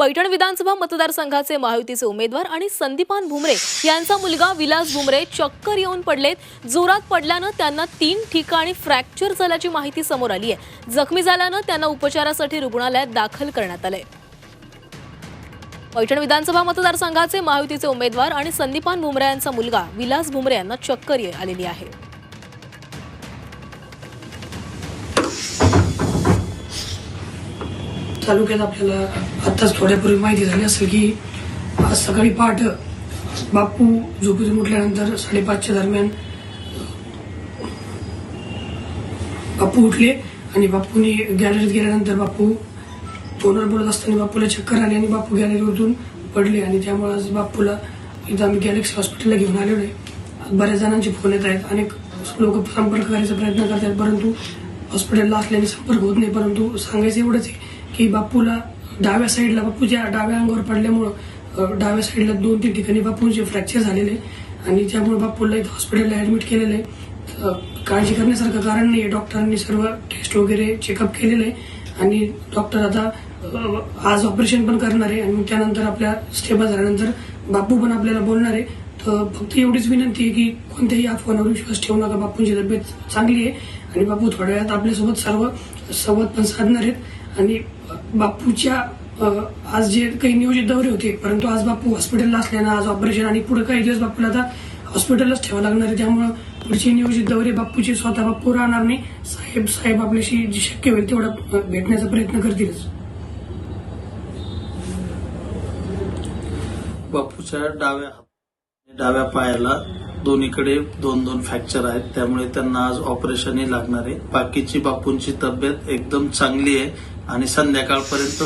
पैठण विधानसभा मतदारसंघाचे महायुतीचे उमेदवार आणि संदीपान भुमरे यांचा मुलगा विलास भुमरे चक्कर येऊन पडलेत. जोरात पडल्यानं त्यांना तीन ठिकाणी फ्रॅक्चर झाल्याची माहिती समोर आली आहे जखमी झाल्यानं त्यांना उपचारासाठी रुग्णालयात दाखल करण्यात आलंय. पैठण विधानसभा मतदारसंघाचे महायुतीचे उमेदवार आणि संदीपान भुमरे यांचा मुलगा विलास भुमरे यांना चक्कर आलेली आहे. तालुक्यात आपल्याला आत्ताच थोड्यापूर्वी माहिती झाली असेल की आज सकाळी पहाट बापू झोपेतून उठल्यानंतर साडेपाचच्या दरम्यान बापू उठले आणि बापूने गॅलरीत गेल्यानंतर बापू फोनवर बोलत असताना बापूला चक्कर आली आणि बापू गॅलरीवरून पडले आणि त्यामुळे आज बापूला इथं आम्ही गॅलेक्सी हॉस्पिटलला घेऊन आलेलो आहे. बऱ्याच जणांचे फोन येत आहेत. अनेक लोक संपर्क करायचा प्रयत्न करत आहेत परंतु हॉस्पिटलला असल्याने संपर्क होत नाही परंतु सांगायचं एवढंच आहे की बापूला डाव्या साईडला बापूच्या डाव्या अंगावर पडल्यामुळं डाव्या साईडला दोन तीन ठिकाणी बापूंचे फ्रॅक्चर झालेले आहे आणि त्यामुळे बापूला इथं हॉस्पिटलला ऍडमिट केलेलं आहे. काळजी करण्यासारखं कारण नाही आहे डॉक्टरांनी सर्व टेस्ट वगैरे चेकअप केलेलं आहे. आणि डॉक्टर आता आज ऑपरेशन पण करणार आहे. आणि त्यानंतर आपल्या स्टेबल झाल्यानंतर बापू पण आपल्याला बोलणार आहे. तर फक्त एवढीच विनंती आहे की कोणत्याही अफवांवर विश्वास ठेवू नका. बापूंची तब्येत चांगली आहे आणि बापू थोड्या वेळात आपल्यासोबत सर्व संवाद पण साधणार आहेत. आणि बापूच्या आज जे काही नियोजित दौरे होते परंतु आज बापू हॉस्पिटलला असल्यानं आज ऑपरेशन आणि पुढे काही दिवस बापूला आता हॉस्पिटलच ठेवावं लागणार आहे. त्यामुळं पुढचे नियोजित दौरे बापूचे स्वतः बापू राहणार नाही. साहेब साहेब आपल्याशी जे शक्य होईल तेवढा भेटण्याचा प्रयत्न करतीलच. बापूच्या डाव्या डाव्या पायाला दोन्हीकडे दोन दोन फ्रॅक्चर आहेत. त्यामुळे त्यांना आज ऑपरेशनही लागणार आहे. बाकीची बापूंची तब्येत एकदम चांगली आहे आणि संध्याकाळपर्यंत